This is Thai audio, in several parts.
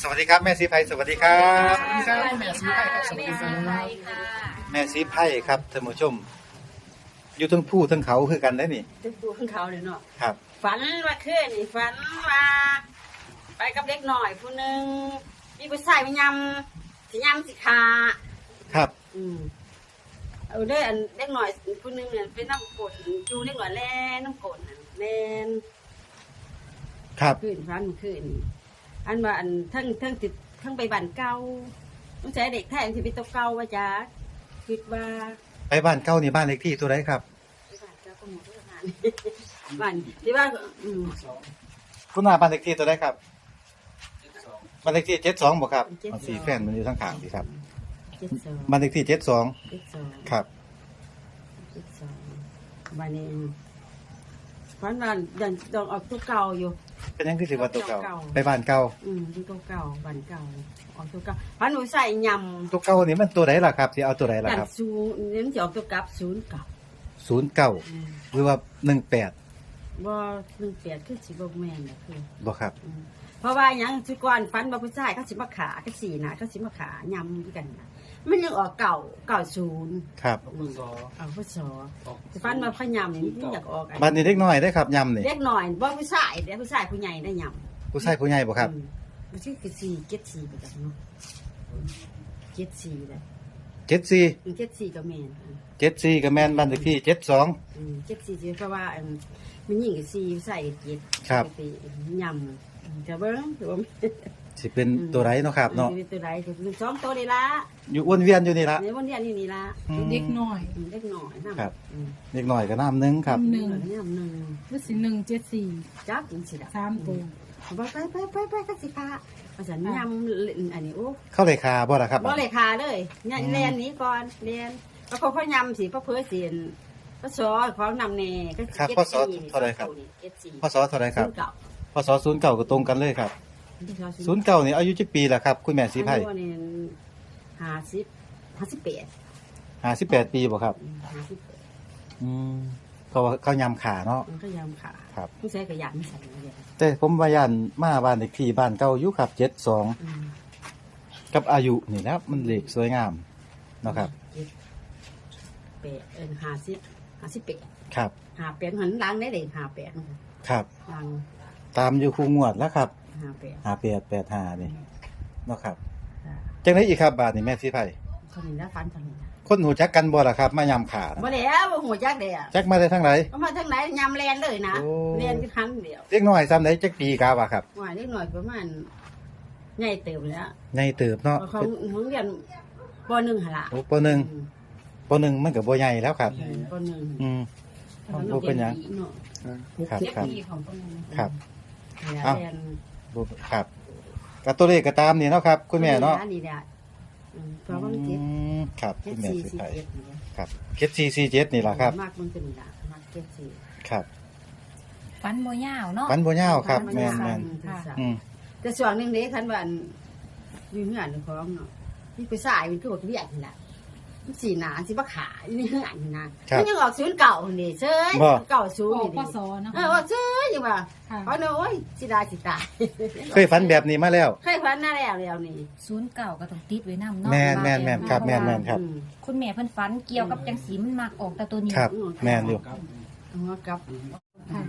สวัสดีครับแม่สีไพสวัสดีครับสวัสดีครับแม่สีไพครับสวัสดีครับแม่สีไพค่ะแม่สีไพครับท่านผู้ชม อยู่ทั้งผู้ทั้งเขาคือกันได้นี่ตึกดูข้างเขาเลยเนาะครับ ฝันว่าคืนนี่ฝันว่าไปกับเด็กหน่อยผู้หนึ่งมีผู้ชายไปยำสิยำสิขาครับ อืมเอาเด้ออันเด็กหน่อยผู้หนึ่งเนี่ยเป็นน้ำกรดจูเด็กหน่อยแล่น้ำกรดน่ะแล่นครับคืนฝันคืน อันว่าอันทั้งทั้งติดทั้งไปบ้านเก่าต้องใช้เด็กแท้ที่เป็นตัวเก่าว่าจ้าคิดว่าไปบ้านเก่านี่บ้านเลขที่ตัวไหนครับไปบ้านเก่าก็หมดเรื่องงานบ้านที่ว่าอืมคุณนาบ้านเลขที่ตัวไหนครับบ้านเลขที่เจ็ดสองบ่ครับ72เอาสีแฟนมันอยู่ทั้งข้างสิครับเจ็ดสองบ้านเลขที่เจ็ดสองเจ็ดสองครับเจ็ดสองวันนี้ฝันว่ายันต้องเอาตัวเก่าอยู่ เป็นยังคือสิว่าตัวเก่า เก่าไปบ้านเก่าอืมที่ตัวเก่าบ้านเก่าออกตัวเก่าฝันหนูใส่ยำตัวเก่านี่มันตัวไหนล่ะครับสิเอาตัวไหนล่ะยันครับซูเน้นจะออกตัวกลับศูนย์เก่าศูนย์เก้าอืมหรือว่าหนึ่งแปดบ่หนึ่งแปดคือสิบ่แม่นน่ะคือบ่ครับ อืมเพราะว่าหยังสุกรฝันว่าผู้ชายเขาสิมาขาเขาสีนะเขาสิมาขายำกันน่ะ มันยังออกเก่าเก่าศูนย์ครับอืมเอาผู้สอสิฟันมาพยำนี่มันอยากออกไอ้บ้านนี้เล็กน้อยได้ครับยำนี่เล็กหน่อยบ่ผู้ชายเด็กผู้ชายผู้ใหญ่ได้ยำผู้ชายผู้ใหญ่บ่ครับ อืมมันชื่อคือสี่เจ็ดสี่ไปกันเนาะเจ็ดสี่เลยเจ็ดสี่อืมเจ็ดสี่ก็แม่นเจ็ดสี่กับแมนบ้านเลขที่เจ็ดสองอืมเจ็ดสี่เพราะว่าอันมันยิ่งกับสี่ใส่เจ็ดครับ ไปยำ อืมแต่เบิ้งถือว่าสิเป็นตัวไรเนาะครับเนาะอืมตัวใดก็คือสองตัวนี่ละอยู่วนเวียนอยู่นี่ละในวันเดียวนี่นี่ละอืม เด็กน้อยเล็กหน่อยน้ำครับ อืมเล็กหน้อยก็น้ำหนึงครับ หนึ่งน้ำหนึ่งคือสิหนึ่งเจ็ดสี่จักจริงสิละสามตัวไปไปไปไปไปกันสิค่ะภาษายำเล่นอันนี้โอ้เข้าเลยคาบ่ล่ะครับ บ่เลยคาเลยเนี่ยเรียนนี้ก่อนเรียนแล้วเขาเขายำสิเพราะเพื่อเสียนพระสอของนำเนก็ครับเจ็ดพศสี่เท่าไหร่ครับ เจ็ดสี่พศเท่าไรครับ เก่า ศศูนย์เก่าก็ตรงกันเลยครับศูนย์เก่านี่อายุจักปีละครับ คุณแม่สีไผ่อายุนี่ห้าสิบห้าสิบแปดห้าสิบแปดปีบ่ครับห้าสิบแปดอืมเขาว่าเขายำขาเนาะมันก็ยำขาครับผู้ชายก็ยำไม่ใส่เลยแต่ผมว่าย่านมาบ้านเลขที่บ้านเก่าอยู่ครับเจ็ดสองอืมกับอายุนี่นะมันเลขสวยงามเนาะครับเจ็ดแปดเออห้าสิบห้าสิบแปดครับห้าแปดหันหล้างได้เลยห้าแปดครับหล้าง ตามอยู่คู่งวดแล้วครับห้าแปดห้าแปดแปดห้านี่เนาะครับอ่าจังไดอีกครับบาทนี่แม่สีไผ่เท่านี้นะฟันเท่านี้นะคนหูจักกันบ่ล่ะครับ มายำขาน่ะบ่แล้วบ่หัวจักเดียจักมาได้ทั้งไหน ก็มาทางไหนยำแลนเลยนะโอ้ แลนคือครั้งเดียวเล็กน้อยซ้ำได้จักปีกาวะครับว่าเล็กหน่อยประมาณใหญ่เติมแล้วในเติบเนาะเขาของเรียนปหนึ่งหนละโอ้ปหนึ่งอืมปหนึ่งมันก็บ่ใหญ่แล้วครับ ปหนึ่งอืมเขาบ่เป็นหยัง เนาะครับเจ็ดครับ ปีของปหนึ่งครับ เนี่ยเอ้าเรียนบ่ครับก็ตัวเลขก็ตามนี่เนาะครับคุณแม่เนาะนี่แหละอืมเพราะว่ามันเจ็ดอืมครับเจ็คุดณแม่สี่สิสี่ไผเจ็ดนี่แหละครับเจ็ดสี่สี่เจ็ดนี่ล่ะครับ มากมันเป็นนี่ละมากเจ็ดสี่ครับฟันโมยาวเนาะวันบ่ยาวครับมัแม่นจะแม่นสั่สั่อืมแต่ส่วนหนึ่งเด็กคันว่าอันอยู่เหือนของเนาะนี่ไปสายมันก็บอกเรียกนี่แหละมัน สีหนาสิบ่ขาอยู่ในเหือนนี่นะครับมันยังออกศูนย์เก่านี่เซ้ยบ่ เก่าศูนย์ออนี่กดิพศเนาะเออว่าเซ้ยอยู่ว่าค่ะเพราะเนาะโอ้ยสิได้สิตายเคยฝันแบบนี้มาแล้ว เคยฝันหน้าแล้วแล้วนี่ศูนย์เก่าก็ต้องติดไว้นำเนาะแม่นแม่นแม่นครับแม่นแม่น ครับ อืมคุณแม่เพิ่นฝันเกี่ยวกับจังสีมันมักออกแต่ตัวนี้ครับ แม่นอยู่หัวกับค่ะ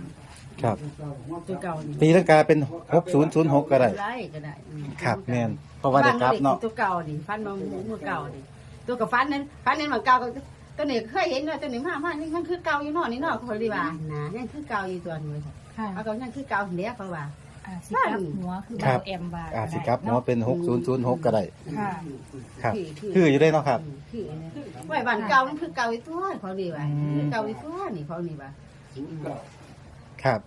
ครับ ตัวเก่านี่ตีลังกาเป็น6006ก็ได้ได้ก็ได้อืมครับแม่นเพราะว่าได้กลับเนาะ ตัวเก่านี่ฟันมาหมูมือเก่านี่ ตัวกับฟันนั้นฟันนั้นมันเก่าก็ตัวนี้เคยเห็นว่าตัวนี้มามานี่มันคือเก่าอยู่เนอกนี่เนอกเขาดีว่านะยังคือเก่าอยู่ตัวนี้ค่ะเอาก็ยังคือเก่าเดียวเพราะว่าอ่าสิกลับหัวคือครัเบาบแอมว่าอาจสิกลับเนาะเป็น6006ก็ได้ ค่ะ ครับ คืออยู่ได้เนาะครับ คือไว้บ้านเก่ามันคือเก่าอีตัวเขาดีว่าอืมคือเก่าอีตัวนี่เขานี่ว่าครับ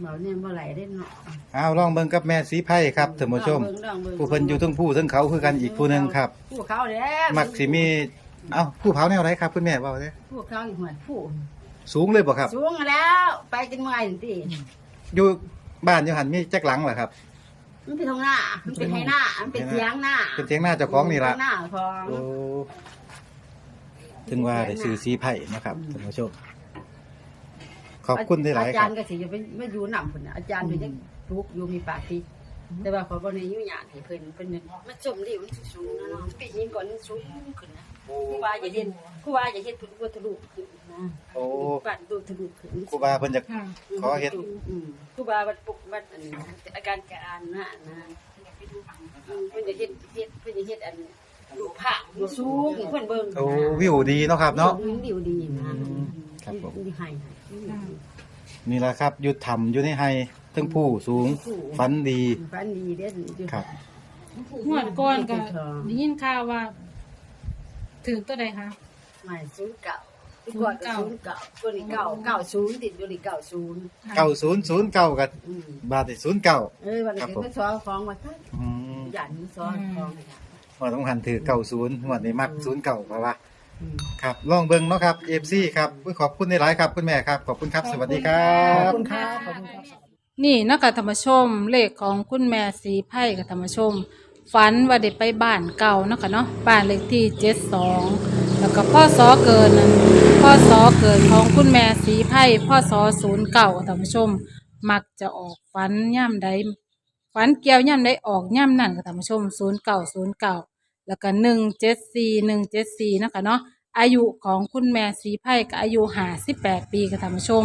เมาเนี่ยบ่ไหลได้เนาะเอาลองเบิ่งกับแม่สีไผ่ครับท่านผู้ชม ลองเบิ่งลองเบิ่งผู้เพิ่นอยู่ทั้งผู้ทั้งเขาคือกันอีกผู้หนึงครับ ผู้เขาแล้วมักสิมีเอ้าผู้เผาแนวไหนครับคุณแม่เว้าเด้ผู้เขาอีกหัวผู้สูงเลยบ่ครับ สูงแล้ว ไปกินเมื่อยนี่ติอยู่บ้านอยู่หันมีจักหลังเหรอครับ มันเป็นทางหน้า มันเป็นไห้หน้า มันเป็นเทียงหน้าเป็นเถียงหน้าเจ้าของนี่ล่ะเป็หน้าของ โอ้ถึงว่าได้ซื้อสีไผ่นะครับท่านผู้ชม ขอบคุณที่หลายอาคจารัรบ ย์ก็สิจะไปไม่อยู่นำพุ่นน่ะอาจารย์อยู่จังทุกข์อยู่มีปากที่แต่ว่าเขาบ่ได้อยู่หยาดให้เพิ่นเพิ่นเนี่ยมันจมดิมันสูงๆนะเนาะปีนี้ก่อนมันสูงขึ้นนะครูบาอย่าเฮ็ดครูบาอย่าเฮ็ดพุทธวัตถุขึ้นนะโอ้ ปัดดูทะลุขึ้น ครูบาเพิ่นจะค่ะขอเฮ็ดอืมครูบาวัดปุกวัดอันนี้อาการการนะนะอืมเพิ่นจะเฮ็ดเฮ็ดเพิ่นจะเฮ็ดอันดูผ้าดูสูงให้เพิ่นเบิ่งโอ้วิวดีเนาะครับเนาะ วิวดีดีนะครับผม ดีให้ นี่แหละครับอยู่ถ้ำอยู่ในไฮทั้งผู้สูงฝันดีฟันดีเด้อครับ งวดก่อนก็ได้ยินข่าวว่า ถึงตัวใดคะ หมายศูนย์เก่าที่ก่อนก็ศูนย์เก่าตัวนี้เก่าเก่าศูนย์ติดอยู่นี่เก่าศูนย์เก้าศูนย์ศูนย์เก้ากับอืมบาทที่ศูนย์เก้า เออวันนี้ก็ซ้อของมาท่านอืมหยันซ้อนของเนี่ยว่าต้องหันถือเก้าศูนย์งวดนี้มักศูนย์เก้าเพราะว่าอืม ครับลองเบิ่งเนาะครับเอฟซีครับอุ๊ยขอบคุณในหลายๆครับคุณแม่ครับขอบคุณครับ สวัสดีครัขอบบ คุณครับขอบคุณครับ นี่นะคะธรรมชมเลขของคุณแม่สีไพ่กับธรรมชม ฝันว่าได้ไปบ้านเก่าเนาะคะเนาะบ้านเลขที่เจ็ดสองแล้วก็พ่อสอเกินนั้นพ่อสอเกิดของคุณแม่สีไพ่พ่อสอศูนย์เก่าธรรมชม มักจะออกฝันย่ำใดฝันเกี่ยวย่ำใดออกย่ำนั่นกับธรรมชมศูนย์เก่าศูนย์เก่า แล้วก็หนึ่งเจ็ดสี่หนึ่งเจ็ดสี่นะคะเนาะอายุของคุณแม่สีไพ่ก็อายุห้าสิบแปดปีกับธรรมชม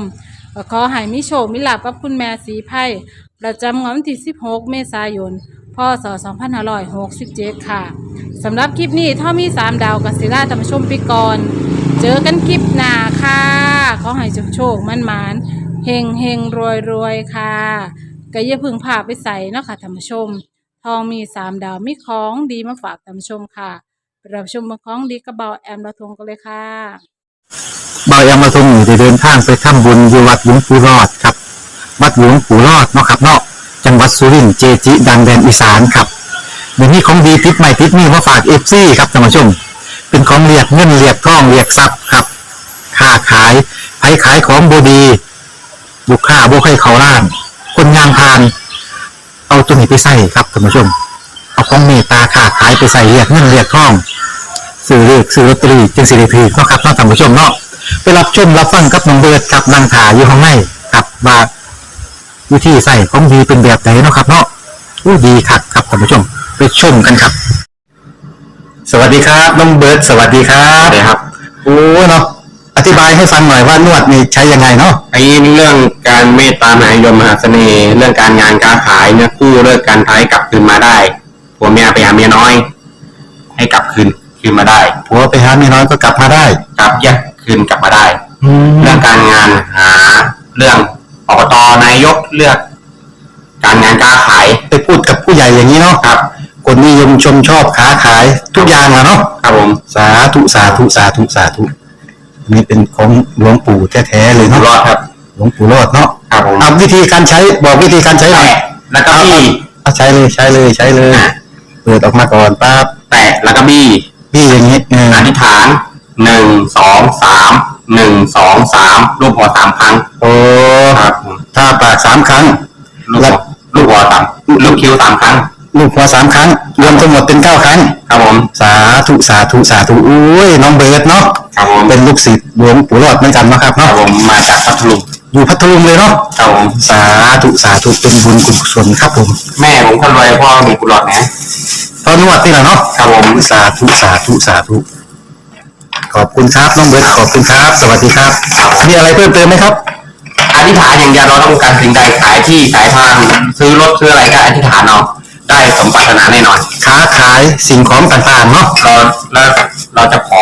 ก็ขอให้มิโชคมิลาภกับคุณแม่สีไพ่ประจำงวดวันที่16เมษายนพศ2567ค่ะสำหรับคลิปนี้ถ้ามี3ดาวกับศิลาธรรมชมพิกรเจอกันคลิปหน้าค่ะ ขอให้โชคโชคมั่นมานเฮงเฮงรวยรวยค่ะก็อย่าพึ่งพาไปใส่เนาะค่ะธรรมชม ทองมี3ดาวมีของดีมาฝากธรรมชมค่ะรับชมมืองของดีกระเบาแอมละทงกันเลยค่ะเบายามาทงอยู่เดินทางไปทำบุญอยู่วัดหลวงปู่รอดครับ วัดหลวงปู่รอดเนาะครับเนาะจังหวัดสุรินทร์เจจิ ดังแดนอีสานครับเดี๋ยวนี้ของดีติดใหม่ติดนี่มาฝากเอฟซีครับท่านผู้ชม เป็นของเรียกเงินเรียกทองเรียกทรัพย์ครับค้าขายไผขายของบดี ลูกค้าบ่ให้เขาล้าน คนงานพาน เอาตัวนี้ไปใส่ครับท่านผู้ชม เอาของเมตตาค้าขายไปใส่เรียกเงินเรียกทองซื้อเลขซื้อลอตเตอรี่จึงสิริพีเนาะครับเนาะท่านผู้ชมเนาะไปรับชมรับฟังกับน้องเบิร์ดกับนางถาอยู่ข้างในกับว่าวิธีใส่ของดีเป็นแบบไหนเนาะครับเนาะอู้ดีคักครับท่านผู้ชม ไปชมกันครับ สวัสดีครับน้องเบิร์ดสวัสดีครับสวัสดีครับโอ้เนาะอ ธิบายให้ฟังหน่อยว่านวดนี่ใช้ยังไงเนาะไอ้เรื่องการเมตตามหานิยมมหาเสน่ห์เรื่องการงานการขายเนี่ยกู้เลิกการท้ายกลับคืนมาได้ผัวเมียไปหาเมียน้อย ให้กลับคืนคืนมาได้ผัวไปหาเมียน้อยก็กลับมาได้กลับแยกคืนกลับมาได้แล้เรื่วองการงานหาเรื่องอบตนายกเลือก การงานการขายไปพูดกับผู้ใหญ่อย่างนี้เนาะครับคนนิยมชมชอบค้าขายทุกอย่างอะเนาะครับผมสาธุสาธุสาธุสาธุอั นนี่เป็นของหลวงปู่แท้ๆเลยอยู่เนาะรอดครับ หลวงปู่รอดเนาะครับผมเอาวิธีการใช้บอกวิธีการใช้หน่อยแตะแล้วก็บี้เอาใช้เลยใช้เลยใช้เลย เปิดออกมาก่อนปั๊บแตะแล้วก็บี้พี่อย่างนี้เอออธิษฐานหนึ่งสองสามหนึ่งสองสามรูปหัวสามครั้งโอ้ครับผมถ้าปากสามครั้ง ลูกหัวลูกหัวสามลูกคิ้วสามครั้งลูกหัวสามครั้ง รวมทั้งหมดเป็นเก้าครั้ง ครับผม สาธุสาธุสาธุอุ้ยน้องเบิร์ดเนาะครับผม เป็นลูกศิษย์ หลวงปู่รอดเหมือนกันเนาะครับครัเนาะบผมมาจากพัทลุงอยู่พัทลุงเลยเนาะครับผมสาธุสาธุเป็นบุญกุศลครับผมแม่ผมคนรวยพ่อมีกุหลาบนะตอนนวดนี่แหละเนาะครับผมสาธุสาธุสาธุขอบคุณครับน้องเบิร์ตขอบคุณครับ สวัสดีครับ มีอะไรเพิ่มเติมไหมครับ อธิษฐานอย่างเดียวเราต้องการสิ่งใดขายที่ขายทางซื้อรถซื้ออะไรก็อธิษฐานเอาได้สมปรารถนาแน่นอนค้าขายสิ่งของต่างๆเนาะเราแล้วเราจะขอ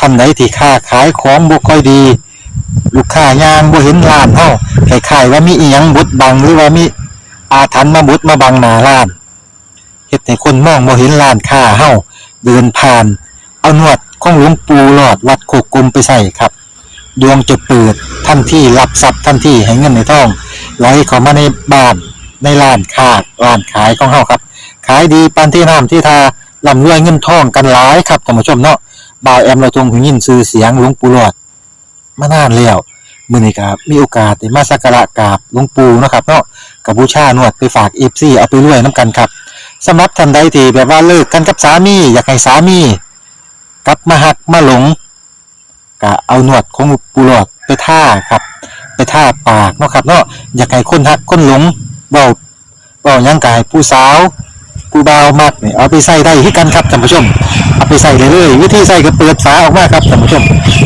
ท่านใดที่ค้าขายของบ่ค่อยดี ลูกค้ายางบ่เห็นร้านเฮาคล้ายว่ามีอีหยังบดบังหรือว่ามีอาถรรพ์มาบดมาบังหน้าร้านเฮ็ดให้คนมองบ่เห็นร้านค้าเฮาเดินผ่าน เอาหนวดของหลวงปู่หลอดวัดโคกกลมไปใส่ครับ ดวงจะเปิดทันที่รับทรัพย์ทันที่ให้เงินในท้องไหลเข้ามาในบ้านในร้านค้าร้านขายของเฮาครับ ขายดีปานที่น้ำที่ทาร่ำรวยเงินทองกันหลายครับท่านผู้ชมเนาะ บ่าวแอมเราทรงหูยินชื่อเสียงหลวงปู่หลอดมานานแล้วมื้อนี้ก็มีโอกาสได้มาสักการะกราบหลวงปู่เนาะครับเนาะกับบูชานวดไปฝาก FC เอาไปรวยนํกันครับสำหรับท่านใดที่แบบว่าเลิกกันกับสามี อยากให้สามีกลับมาหักมาหลงก็เอาหนวดของปู่หลอดไปท่าครับ ไปท่าปากเนาะครับเนาะอยากให้คนหักคนหลงเบาเบายังกายผู้สาว ผู้บ่าวมากนี่เอาไปใส่ได้ที่กันครับท่านผู้ชม เอาไปใส่เลยเลยวิธีใส่ก็เปิดฝาออกมาครับท่านผู้ชม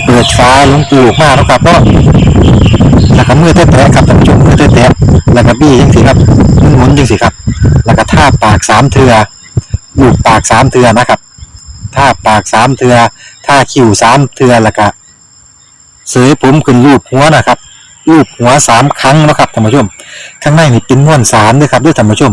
เปิดฝาหลวงปู่ออกมาแล้วครับเนาะแล้วก็มือแตะๆครับท่านผู้ชมมือแตะๆแล้วก็บี้จังสิครับหมุนๆจังสิครับ แล้วก็ท่าปากสามเทือลูบปากสามเทือนะครับท่าปากสามเทือท่าคิ้วสามเทือแล้วก็เสยผมขึ้นรูปหัวนะครับรูปหัวสามครั้งนะครับท่านผู้ชม ข้างในนี่เป็นม้วนสารด้วยครับด้วยท่านผู้ชม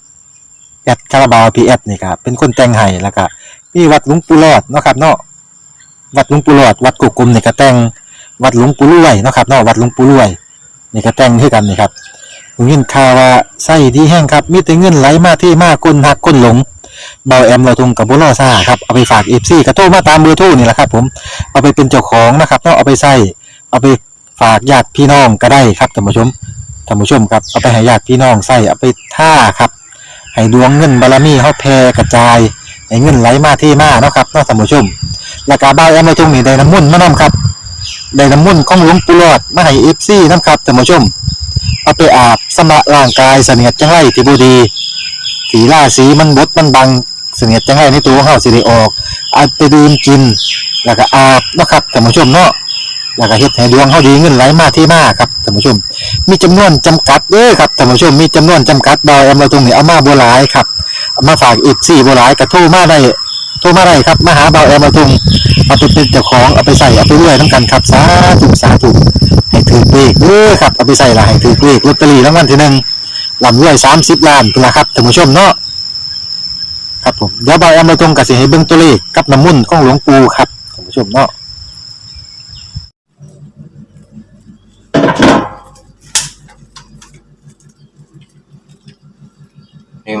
แอดคาราบาวพีแอดนี่ครับเป็นคนแต่งให้แล้วก็มีวัดหลวงปู่รอดเนาะครับเนาะวัดหลวงปู่รอดวัดกุกกลมนี่ก็แต่งวัดหลวงปู่รวยเนาะครับเนาะวัดหลวงปู่รวยนี่ก็แต่งคือกันนี่ครับผมยินข่าว่าไส้ดีแห้งครับมีแต่เงินไหลมาที่มากคนหักคนหลงเบาแอมเราทุงกับบุรอซ่าครับเอาไปฝากเอฟซีกระโทรมาตามเบอร์โทรนี่แหละครับ ผมเอาไปเป็นเจ้าของนะครับเนาะเอาไปใส่เอาไปฝากญาติพี่น้องก็ได้ครับท่านผู้ชมท่านผู้ชมครับเอาไปให้ญาติพี่น้องใส่เอาไปท่าครับ ให้ดวงเงินบารมีเฮาแผ่กระจายให้เงินไหลมาเทมาเนาะครับเนาะท่านผู้ชมแล้วก็บ่าวแอมมาตรงนี้ได้น้ำมุ่นมานํครับได้น้ำมุ่นของหลวงปู่หลอดมาให้ FC นํครับท่านผู้ชมเอาไปอาบสำระร่างกายเสนียดจังไรที่บ่ดีสีล่าสีมันบดมันบังเสนียดจังไรในตัวของเฮาสิได้ออกเอาไปดื่มกินแล้วก็อาบนะครับท่านผู้ชมเนาะแล้วก็เฮ็ดให้ดวงเฮาดีเงินไหลมาที่มาครับานผู้ชม มีจำนวนจำกัดเด้อครับท่านผู้ชมมีจำนวนจำกัดดอยเอามาตรงนี้เอามาบ่หลายครับมาฝากอีก4บ่หลายก็โทรมาได้โทรมาได้ครับมาหาเบาแอมมาตรงเอาไปเป็นเจ้าของเอาไปใส่เอาไปรวยนํกันครับสาธุสาธุให้ถือเลขเด้อครับเอาไปใส่ละให้ถือเลขลอตเตอรี่รางวัลที่หนึ่งลำรวย30ล้านนละครับท่านผู้ชมเนาะครับผมเดี๋ยวเบาแอมมาตรงก็สิให้เบิ่งตัวเลขกับน้ำมุ่นของหลวงปู่ครับท่านผู้ชมเนาะ ลืม